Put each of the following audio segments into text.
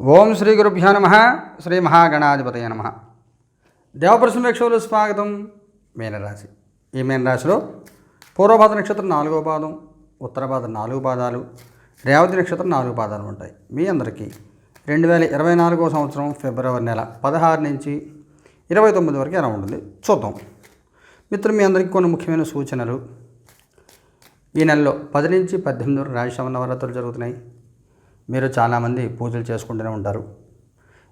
ఓం శ్రీ గురుభ్యో నమ. శ్రీ మహాగణాధిపతయ నమ. దేవప్రసమేక్షలు స్వాగతం. మీనరాశి ఈ మీనరాశిలో పూర్వపాద నక్షత్రం నాలుగో పాదం ఉత్తరపాద నాలుగు పాదాలు రేవతి నక్షత్రం నాలుగు పాదాలు ఉంటాయి. మీ అందరికీ రెండు వేల ఇరవై నాలుగో సంవత్సరం ఫిబ్రవరి నెల పదహారు నుంచి ఇరవై తొమ్మిది వరకు ఎలా ఉంటుంది? చూద్దాం. మిత్రులు మీ అందరికీ కొన్ని ముఖ్యమైన సూచనలు. ఈ నెలలో పది నుంచి పద్దెనిమిది వరకు రాజశ్రమ నవరాత్రులు జరుగుతున్నాయి. మీరు చాలామంది పూజలు చేసుకుంటూనే ఉంటారు.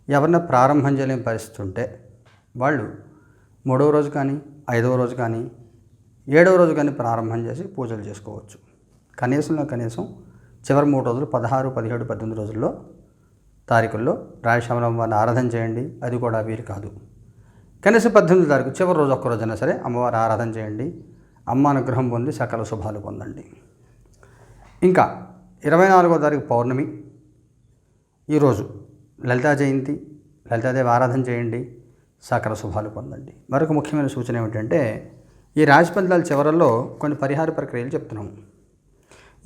ఎవరిన ప్రారంభం చేయలేని పరిస్థితి ఉంటే వాళ్ళు మూడవ రోజు కానీ ఐదవ రోజు కానీ ఏడవ రోజు కానీ ప్రారంభం చేసి పూజలు చేసుకోవచ్చు. కనీసంలో కనీసం చివరి మూడు రోజులు పదహారు పదిహేడు పద్దెనిమిది రోజుల్లో తారీఖుల్లో రాజశ్యామలం వారిని ఆరాధన చేయండి. అది కూడా వీలు కాదు. కనీసం పద్దెనిమిది తారీఖు చివరి రోజు ఒక్కరోజైనా సరే అమ్మవారి ఆరాధన చేయండి. అమ్మ అనుగ్రహం పొంది సకల శుభాలు పొందండి. ఇంకా ఇరవై నాలుగో తారీఖు పౌర్ణమి. ఈరోజు లలితా జయంతి లలితాదేవి ఆరాధన చేయండి సకల శుభాలు పొందండి. మరొక ముఖ్యమైన సూచన ఏమిటంటే ఈ రాజపంతాల చివరల్లో కొన్ని పరిహార ప్రక్రియలు చెప్తున్నాము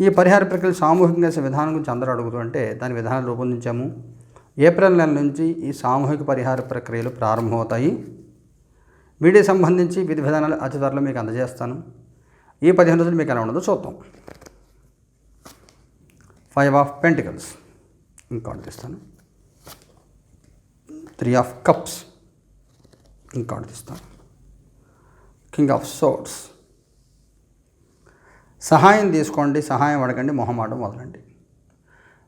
ఈ పరిహార ప్రక్రియలు సామూహికంగా విధానం గురించి అందరూ అడుగుతుంటే దాని విధానం రూపొందించాము. ఏప్రిల్ నెల నుంచి ఈ సామూహిక పరిహార ప్రక్రియలు ప్రారంభమవుతాయి. వీడియో సంబంధించి విధి విధానాలు అతి త్వరలో మీకు అందజేస్తాను. ఈ పదిహేను రోజులు మీకు ఎలా ఉండదో చూద్దాం. Five of pentacles. ఇంకా తీస్తాను. Three of cups. ఇంకా తీస్తాను. కింగ్ ఆఫ్ సోట్స్ సహాయం తీసుకోండి సహాయం అడగండి మొహమాటం వదలండి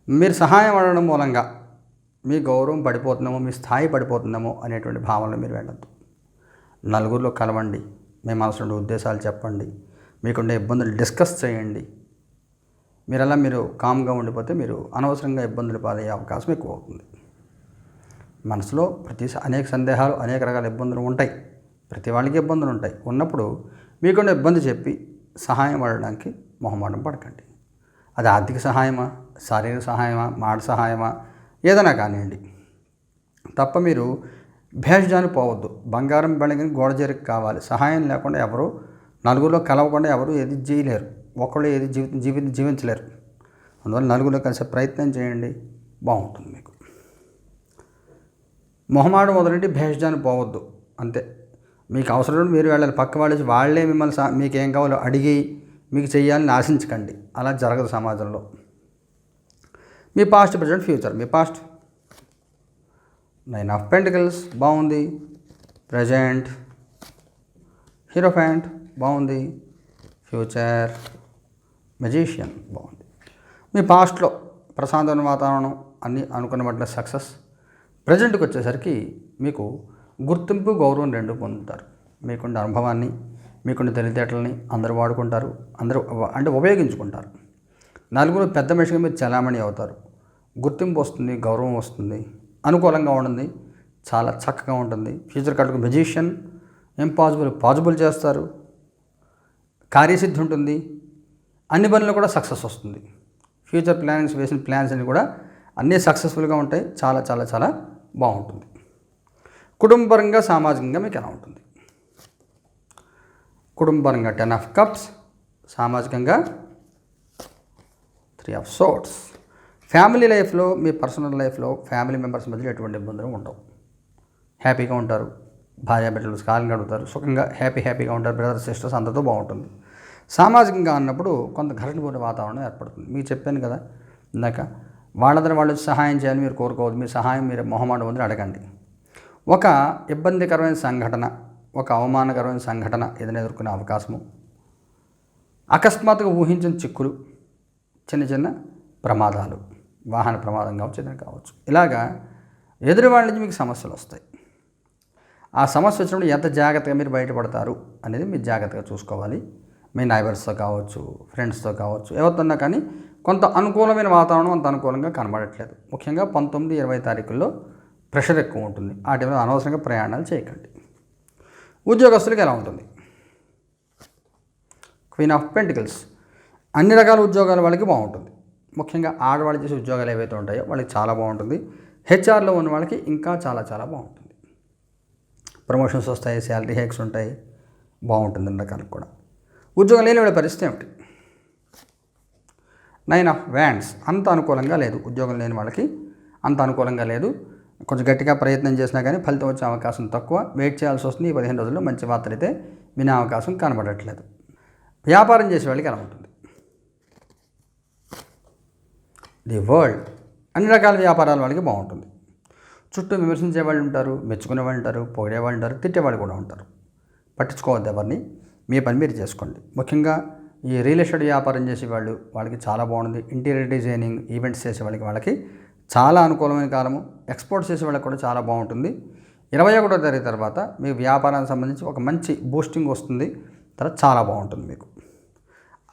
మీరు సహాయం అడగడం మూలంగా మీ గౌరవం పడిపోతుందేమో మీ స్థాయి పడిపోతుందేమో అనేటువంటి భావనలు మీరు వెళ్ళద్దు. నలుగురిలో కలవండి. మీ మనసులో ఉండే ఉద్దేశాలు చెప్పండి. మీకుండే ఇబ్బందులు డిస్కస్ చేయండి. మీరు అలా మీరు కామ్గా ఉండిపోతే మీరు అనవసరంగా ఇబ్బందులు పాలయ్యే అవకాశం ఎక్కువ అవుతుంది మనసులో ప్రతి అనేక సందేహాలు అనేక రకాల ఇబ్బందులు ఉంటాయి. ప్రతి వాళ్ళకి ఇబ్బందులు ఉంటాయి. ఉన్నప్పుడు మీకున్న ఇబ్బంది చెప్పి సహాయం అడగడానికి మొహమాటం పడకండి. అది ఆర్థిక సహాయమా శారీరక సహాయమా మాట సహాయమా ఏదైనా కానివ్వండి. తప్ప మీరు భేషజాన్ని పోవద్దు. బంగారం బెళగిన గోడ జరిగి కావాలి. సహాయం లేకుండా ఎవరు నలుగురిలో కలవకుండా ఎవరు ఏది చేయలేరు ఒకళ్ళు ఏది జీవి జీవితం జీవించలేరు. అందువల్ల నలుగురు కలిసే ప్రయత్నం చేయండి. బాగుంటుంది మీకు. మొహమాటం మొదలంటే భేషజాన్ని పోవద్దు. అంతే. మీకు అవసరం మీరు వెళ్ళాలి. పక్క వాళ్ళు వాళ్ళే మిమ్మల్ని సా మీకు ఏం కావాలో అడిగి మీకు చేయాలని ఆశించకండి. అలా జరగదు సమాజంలో. మీ పాస్ట్ ప్రజెంట్ ఫ్యూచర్. మీ పాస్ట్. Nine of pentacles. బాగుంది. ప్రజెంట్. Hierophant. బాగుంది. ఫ్యూచర్. మెజీషియన్ బాగుంది. మీ పాస్ట్లో ప్రశాంతమైన వాతావరణం అన్నీ అనుకున్న మట్ల సక్సెస్. ప్రజెంట్కి వచ్చేసరికి మీకు గుర్తింపు గౌరవం రెండు పొందుతారు. మీకుండే అనుభవాన్ని మీకుండే తెలివితేటలని అందరూ వాడుకుంటారు అందరూ అంటే ఉపయోగించుకుంటారు. నలుగురు పెద్ద మనిషిగా మీరు చలామణి అవుతారు. గుర్తింపు వస్తుంది గౌరవం వస్తుంది అనుకూలంగా ఉంటుంది చాలా చక్కగా ఉంటుంది. ఫ్యూచర్ కార్డుకు మెజీషియన్ ఇంపాసిబుల్ పాసిబుల్ చేస్తారు. కార్యసిద్ధి ఉంటుంది అన్ని పనులు కూడా సక్సెస్ వస్తుంది. ఫ్యూచర్ ప్లానింగ్స్ వేసిన ప్లాన్స్ అన్ని కూడా అన్నీ సక్సెస్ఫుల్గా ఉంటాయి. చాలా చాలా చాలా బాగుంటుంది. కుటుంబపరంగా సామాజికంగా మీకు ఎలా ఉంటుంది? కుటుంబపరంగా టెన్ ఆఫ్ కప్స్. సామాజికంగా త్రీ ఆఫ్ సోట్స్. ఫ్యామిలీ లైఫ్లో మీ పర్సనల్ లైఫ్లో ఫ్యామిలీ మెంబర్స్ మధ్య ఎటువంటి ఇబ్బందులు ఉండవు. హ్యాపీగా ఉంటారు. భార్య బిడ్డలు కాలం గడుపుతారు సుఖంగా హ్యాపీ హ్యాపీగా ఉంటారు. బ్రదర్ సిస్టర్స్ అందరితో బాగుంటుంది. సామాజికంగా అన్నప్పుడు కొంత ఘర్షణపూర్ణ వాతావరణం ఏర్పడుతుంది. మీకు చెప్పాను కదా ఇందాక వాళ్ళందరూ వాళ్ళు సహాయం చేయాలని మీరు కోరుకోవద్దు మీ సహాయం మీరు మొహమాట వదిలి అడగండి. ఒక ఇబ్బందికరమైన సంఘటన ఒక అవమానకరమైన సంఘటన ఏదైనా ఎదుర్కొనే అవకాశము అకస్మాత్తుగా ఊహించిన చిక్కులు చిన్న చిన్న ప్రమాదాలు వాహన ప్రమాదం కావచ్చు ఏదైనా కావచ్చు. ఇలాగా ఎదురువాళ్ళ నుంచి మీకు సమస్యలు వస్తాయి. ఆ సమస్య వచ్చినప్పుడు ఎంత జాగ్రత్తగా మీరు బయటపడతారు అనేది మీరు జాగ్రత్తగా చూసుకోవాలి. మీ నైబర్స్తో కావచ్చు ఫ్రెండ్స్తో కావచ్చు ఎవరితోన్నా కానీ కొంత అనుకూలమైన వాతావరణం అంత అనుకూలంగా కనబడట్లేదు. ముఖ్యంగా పంతొమ్మిది ఇరవై తారీఖుల్లో ప్రెషర్ ఎక్కువ ఉంటుంది. ఆ టైంలో అనవసరంగా ప్రయాణాలు చేయకండి. ఉద్యోగస్తులకు ఎలా ఉంటుంది? Queen of pentacles. అన్ని రకాల ఉద్యోగాల వాళ్ళకి బాగుంటుంది. ముఖ్యంగా ఆడవాళ్ళు చేసే ఉద్యోగాలు ఏవైతే ఉంటాయో వాళ్ళకి చాలా బాగుంటుంది. హెచ్ఆర్లో ఉన్న వాళ్ళకి ఇంకా చాలా చాలా బాగుంటుంది. ప్రమోషన్స్ వస్తాయి శాలరీ హైక్స్ ఉంటాయి. బాగుంటుంది అన్ని రకాలకు కూడా. ఉద్యోగం లేని వాళ్ళ పరిస్థితి ఏమిటి? నైన్ ఆఫ్ వ్యాండ్స్ అంత అనుకూలంగా లేదు. ఉద్యోగం లేని వాళ్ళకి అంత అనుకూలంగా లేదు. కొంచెం గట్టిగా ప్రయత్నం చేసినా కానీ ఫలితం వచ్చే అవకాశం తక్కువ. వెయిట్ చేయాల్సి వస్తుంది. ఈ పదిహేను రోజుల్లో మంచి వార్తలు అయితే వినే అవకాశం కనబడట్లేదు. వ్యాపారం చేసే వాళ్ళకి ఎలా ఉంటుంది ది వరల్డ్ అన్ని రకాల వ్యాపారాల వాళ్ళకి బాగుంటుంది. చుట్టూ విమర్శించే వాళ్ళు ఉంటారు మెచ్చుకునే వాళ్ళు ఉంటారు పొగిడే వాళ్ళు ఉంటారు తిట్టే వాళ్ళు కూడా ఉంటారు. పట్టించుకోవద్దు ఎవరిని. మీ పని మీరు చేసుకోండి. ముఖ్యంగా ఈ రియల్ ఎస్టేట్ వ్యాపారం చేసే వాళ్ళు వాళ్ళకి చాలా బాగుంది. ఇంటీరియర్ డిజైనింగ్ ఈవెంట్స్ చేసే వాళ్ళకి వాళ్ళకి చాలా అనుకూలమైన కాలము. ఎక్స్పోర్ట్ చేసే వాళ్ళకి కూడా చాలా బాగుంటుంది. ఇరవై ఒకటో తేదీ తర్వాత మీ వ్యాపారానికి సంబంధించి ఒక మంచి బూస్టింగ్ వస్తుంది. తర్వాత చాలా బాగుంటుంది మీకు.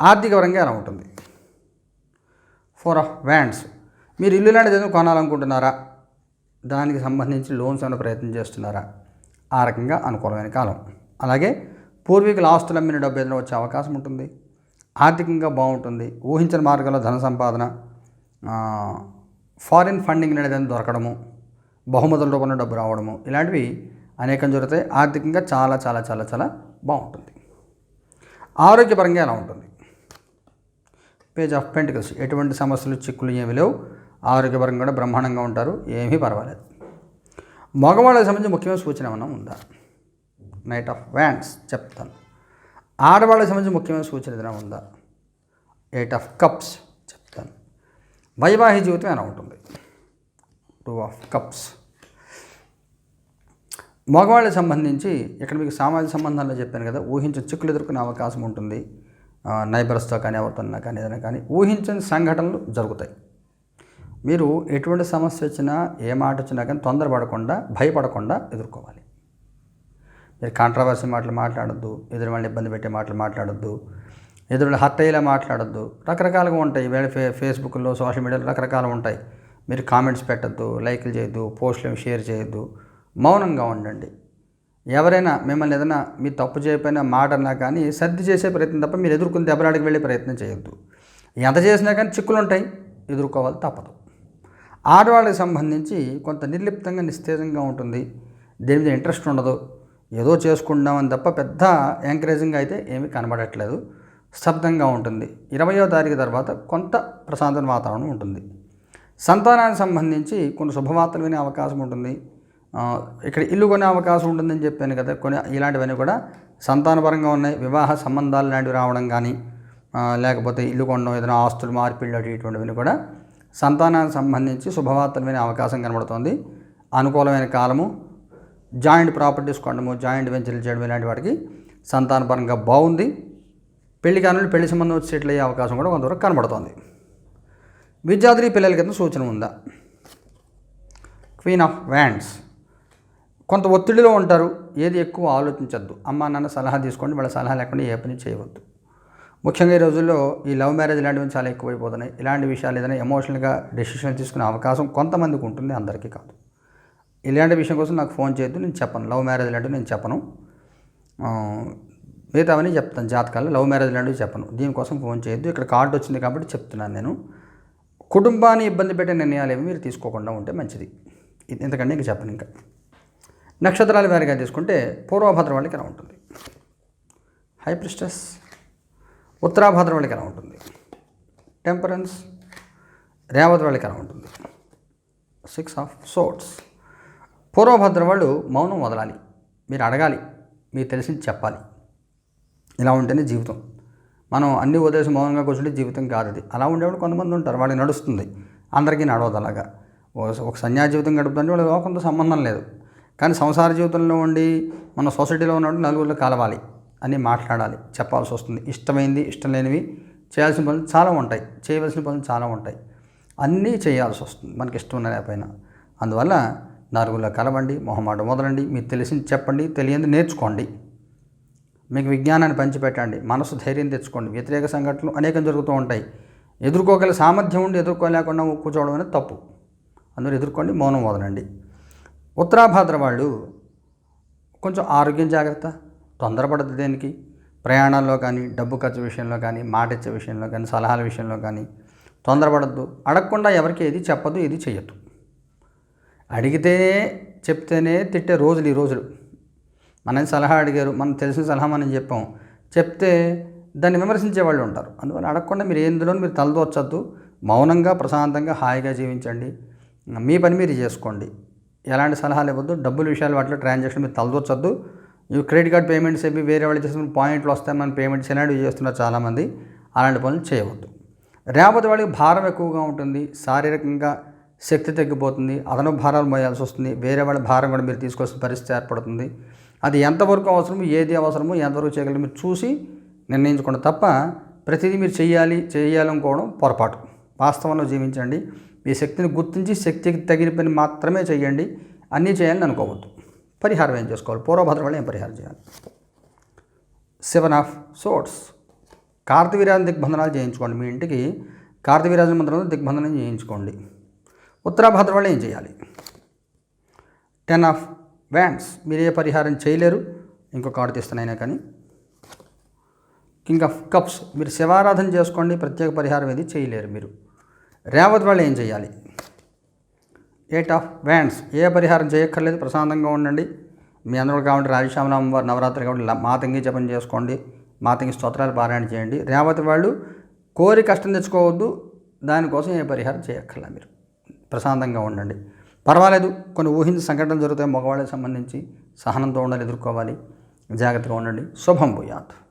ఆర్థిక పరంగా ఎలా ఉంటుంది? ఫోర్ ఆఫ్ వ్యాండ్స్ మీరు ఇల్లు లాంటిది ఏదైనా కొనాలనుకుంటున్నారా? దానికి సంబంధించి లోన్స్ ఏమైనా ప్రయత్నం చేస్తున్నారా? ఆ రకంగా అనుకూలమైన కాలం. అలాగే పూర్వీకుల ఆస్తులు అమ్మిన డబ్బు ఏదైనా వచ్చే అవకాశం ఉంటుంది. ఆర్థికంగా బాగుంటుంది. ఊహించిన మార్గంలో ధన సంపాదన ఫారిన్ ఫండింగ్ అనేది దొరకడము బహుమతుల రూపంలో డబ్బు రావడము ఇలాంటివి అనేకం జరుగుతాయి. ఆర్థికంగా చాలా చాలా చాలా చాలా బాగుంటుంది. ఆరోగ్యపరంగా ఎలా ఉంటుంది? పేజ్ ఆఫ్ పెంటికల్స్ ఎటువంటి సమస్యలు చిక్కులు ఏమి లేవు. ఆరోగ్యపరంగా కూడా బ్రహ్మాండంగా ఉంటారు. ఏమీ పర్వాలేదు. మగవాళ్ళకి సంబంధించి ముఖ్యమైన సూచన ఏమన్నా ఉందా? నైట్ ఆఫ్ వ్యాండ్స్ చెప్తాను. ఆడవాళ్ళకి సంబంధించి ముఖ్యమైన సూచన ఏదైనా ఉందా? ఎయిట్ ఆఫ్ కప్స్ చెప్తాను. వైవాహిక జీవితం ఎలా ఉంటుంది? టూ ఆఫ్ కప్స్ మగవాళ్ళకి సంబంధించి ఇక్కడ మీకు సామాజిక సంబంధాల్లో చెప్పాను కదా ఊహించిన చిక్కులు ఎదుర్కొనే అవకాశం ఉంటుంది. నైబర్స్తో కానీ ఎవరితోన్నా కానీ ఏదైనా కానీ ఊహించని సంఘటనలు జరుగుతాయి. మీరు ఎటువంటి సమస్య వచ్చినా ఏ మాట వచ్చినా కానీ తొందరపడకుండా భయపడకుండా ఎదుర్కోవాలి. మీరు కాంట్రవర్సీ మాటలు మాట్లాడద్దు ఎదురు వాళ్ళని ఇబ్బంది పెట్టే మాటలు మాట్లాడద్దు ఎదురు హర్ట్ అయ్యేలా మాట్లాడొద్దు. రకరకాలుగా ఉంటాయి. వేళ ఫే ఫేస్బుక్లో సోషల్ మీడియాలో రకరకాలు ఉంటాయి. మీరు కామెంట్స్ పెట్టద్దు లైక్లు చేయొద్దు పోస్టులు షేర్ చేయొద్దు. మౌనంగా ఉండండి. ఎవరైనా మిమ్మల్ని ఏదైనా మీ తప్పు చేయకపోయినా మాట అన్నా కానీ సర్ది చేసే ప్రయత్నం తప్ప మీరు ఎదుర్కొని దెబ్బలాడికి వెళ్ళే ప్రయత్నం చేయొద్దు. ఎంత చేసినా కానీ చిక్కులు ఉంటాయి. ఎదుర్కోవాలి తప్పదు. ఆడవాళ్ళకి సంబంధించి కొంత నిర్లిప్తంగా నిస్తేజంగా ఉంటుంది. దేని మీద ఇంట్రెస్ట్ ఉండదు. ఏదో చేసుకుంటామని తప్ప పెద్ద ఎంకరేజింగ్ అయితే ఏమీ కనబడట్లేదు. స్తబ్దంగా ఉంటుంది. ఇరవయో తారీఖు తర్వాత కొంత ప్రశాంతమైన వాతావరణం ఉంటుంది. సంతానానికి సంబంధించి కొన్ని శుభవార్తలు వినే అవకాశం ఉంటుంది. ఇక్కడ ఇల్లు కొనే అవకాశం ఉంటుందని చెప్పాను కదా కొన్ని ఇలాంటివన్నీ కూడా సంతానపరంగా ఉన్నాయి. వివాహ సంబంధాలు లాంటివి రావడం కానీ లేకపోతే ఇల్లు కొనడం ఏదైనా ఆస్తులు మార్పిళ్ళు అటు కూడా సంతానానికి సంబంధించి శుభవార్తలు వినే అవకాశం కనబడుతోంది. అనుకూలమైన కాలము జాయింట్ ప్రాపర్టీస్ కొనడము జాయింట్ వెంచర్లు చేయడం ఇలాంటి వాటికి సంతానపరంగా బాగుంది. పెళ్ళి కానులు పెళ్ళి సంబంధం వచ్చి సెటిల్ అయ్యే అవకాశం కూడా కొంతవరకు కనబడుతోంది. విద్యార్థి పిల్లల కింద సూచన ఉందా? Queen of wands. కొంత ఒత్తిడిలో ఉంటారు ఏది ఎక్కువ ఆలోచించద్దు. అమ్మా నాన్న సలహా తీసుకోండి వాళ్ళ సలహా లేకుండా ఏ పని చేయవద్దు. ముఖ్యంగా ఈ రోజుల్లో ఈ లవ్ మ్యారేజ్ ఇలాంటివి చాలా ఎక్కువైపోతున్నాయి. ఇలాంటి విషయాలు ఏదైనా ఎమోషనల్గా డెసిషన్ తీసుకునే అవకాశం కొంతమందికి ఉంటుంది అందరికీ కాదు. ఇలాంటి విషయం కోసం నాకు ఫోన్ చేయొద్దు నేను చెప్పను. లవ్ మ్యారేజ్ లాంటివి నేను చెప్పను. మిగతావని చెప్తాను జాతకాలు లవ్ మ్యారేజ్ లాంటివి చెప్పను. దీనికోసం ఫోన్ చేయొద్దు. ఇక్కడ కార్డు వచ్చింది కాబట్టి చెప్తున్నాను నేను. కుటుంబాన్ని ఇబ్బంది పెట్టే నిర్ణయాలు ఏమి మీరు తీసుకోకుండా ఉంటే మంచిది. ఇది ఇంతకంటే ఇంకా చెప్పను ఇంకా. నక్షత్రాల వారిగా తీసుకుంటే పూర్వభద్ర వాళ్ళకి ఎలా ఉంటుంది? హైప్రిస్టస్ ఉత్తరాభద్ర వాళ్ళకి ఎలా ఉంటుంది? టెంపరెన్స్. రేవతి వాళ్ళకి ఎలా ఉంటుంది? Six of swords. పూర్వభద్ర వాళ్ళు మౌనం వదలాలి. మీరు అడగాలి. మీకు తెలిసింది చెప్పాలి. ఇలా ఉంటేనే జీవితం. మనం అన్ని వదిలేసి మౌనంగా కూర్చుంటే జీవితం కాదు అది. అలా ఉండేవాళ్ళు కొంతమంది ఉంటారు. వాళ్ళకి నడుస్తుంది. అందరికీ నడవదు అలాగా. ఒక- సన్యాస జీవితం గడుపుతుంటే వాళ్ళ లోకంతో సంబంధం లేదు. కానీ సంసార జీవితంలో ఉండి మన సొసైటీలో ఉన్నప్పుడు నలుగురిలో కలవాలి. అని మాట్లాడాలి. చెప్పాల్సి వస్తుంది. ఇష్టమైంది ఇష్టం లేనివి చేయాల్సిన పనులు చాలా ఉంటాయి. చేయవలసిన పనులు చాలా ఉంటాయి. అన్నీ చేయాల్సి వస్తుంది. మనకి ఇష్టం ఉన్న లేకపోయినా. అందువల్ల నాలుగులో కలవండి మొహమాట మొదలండి మీకు తెలిసింది చెప్పండి తెలియంది నేర్చుకోండి. మీకు విజ్ఞానాన్ని పంచిపెట్టండి మనసు ధైర్యం తెచ్చుకోండి. వ్యతిరేక సంఘటనలు అనేకం జరుగుతూ ఉంటాయి. ఎదుర్కోగల సామర్థ్యం ఉండి ఎదుర్కోలేకుండా కూర్చోవడం అనేది తప్పు. అందరూ ఎదుర్కోండి మౌనం వదలండి. ఉత్తరాభాద్ర వాళ్ళు కొంచెం ఆరోగ్యం జాగ్రత్త తొందరపడద్దు దేనికి? ప్రయాణాల్లో కానీ డబ్బు ఖర్చు విషయంలో కానీ మాట ఇచ్చే విషయంలో కానీ సలహాల విషయంలో కానీ తొందరపడద్దు. అడగకుండా ఎవరికి ఏది చెప్పదు ఏది చేయొద్దు అడిగితే చెప్తేనే తిట్టే రోజులు ఈ రోజులు. మనని సలహా అడిగారు మనం తెలిసిన సలహా మనం చెప్పాం. చెప్తే దాన్ని విమర్శించే వాళ్ళు ఉంటారు. అందువల్ల అడగకుండా మీరు ఎందులో మీరు తలదోర్చద్దు మౌనంగా ప్రశాంతంగా హాయిగా జీవించండి. మీ పని మీరు చేసుకోండి. ఎలాంటి సలహాలు ఇవ్వద్దు. డబ్బుల విషయాలు వాటిలో ట్రాన్సాక్షన్ మీరు తలదోర్చద్దు ఇవి క్రెడిట్ కార్డ్ పేమెంట్స్ ఇవి వేరే వాళ్ళు చేసిన పాయింట్లు వస్తాయి. మన పేమెంట్స్ ఇలాంటివి చేస్తున్నారు చాలామంది. అలాంటి పనులు చేయవద్దు. రేపటి వాళ్ళకి భారం ఎక్కువగా ఉంటుంది. శారీరకంగా శక్తి తగ్గిపోతుంది అదన భారాలు మోయాల్సి వస్తుంది వేరే వాళ్ళ భారం కూడా మీరు తీసుకోవాల్సిన పరిస్థితి ఏర్పడుతుంది. అది ఎంతవరకు అవసరమో ఏది అవసరమో ఎంతవరకు చేయగలరు మీరు చూసి నిర్ణయించుకోండి తప్ప ప్రతిదీ మీరు చేయాలి చేయాలనుకోవడం పొరపాటు. వాస్తవంలో జీవించండి. మీ శక్తిని గుర్తించి శక్తికి తగిన పని మాత్రమే చేయండి అన్నీ చేయాలని అనుకోవద్దు. పరిహారం ఏం చేసుకోవాలి? పూర్వభద్ర వాళ్ళు ఏం పరిహారం చేయాలి? సెవెన్ ఆఫ్ సోట్స్ కార్తవీరాజన దిగ్బంధనాలు చేయించుకోండి. మీ ఇంటికి కార్తవీరాజన మంత్రంలో దిగ్బంధనం చేయించుకోండి. ఉత్తరాభద్ర వాళ్ళు ఏం చేయాలి? టెన్ ఆఫ్ వ్యాండ్స్ మీరు ఏ పరిహారం చేయలేరు. ఇంకో కార్డు తీస్తున్నాయినా కానీ. కింగ్ ఆఫ్ కప్స్ మీరు శివారాధన చేసుకోండి. ప్రత్యేక పరిహారం ఏది చేయలేరు మీరు. రేవతి వాళ్ళు ఏం చేయాలి? ఎయిట్ ఆఫ్ వ్యాండ్స్ ఏ పరిహారం చేయక్కర్లేదు. ప్రశాంతంగా ఉండండి. మీ అందరూ కాబట్టి రాజశ్యామరామ వారు నవరాత్రి కాబట్టి మాతంగి జపం చేసుకోండి. మాతంగి స్తోత్రాలు పారాయణ చేయండి. రేవతి వాళ్ళు కోరి కష్టం తెచ్చుకోవద్దు. దానికోసం ఏ పరిహారం చేయక్కర్లా మీరు. ప్రశాంతంగా ఉండండి. పర్వాలేదు కొన్ని ఊహించిన సంఘటనలు జరుగుతాయి. మగవాళ్ళకి సంబంధించి సహనంతో ఉండాలి ఎదుర్కోవాలి. జాగ్రత్తగా ఉండండి. శుభం భూయాత్.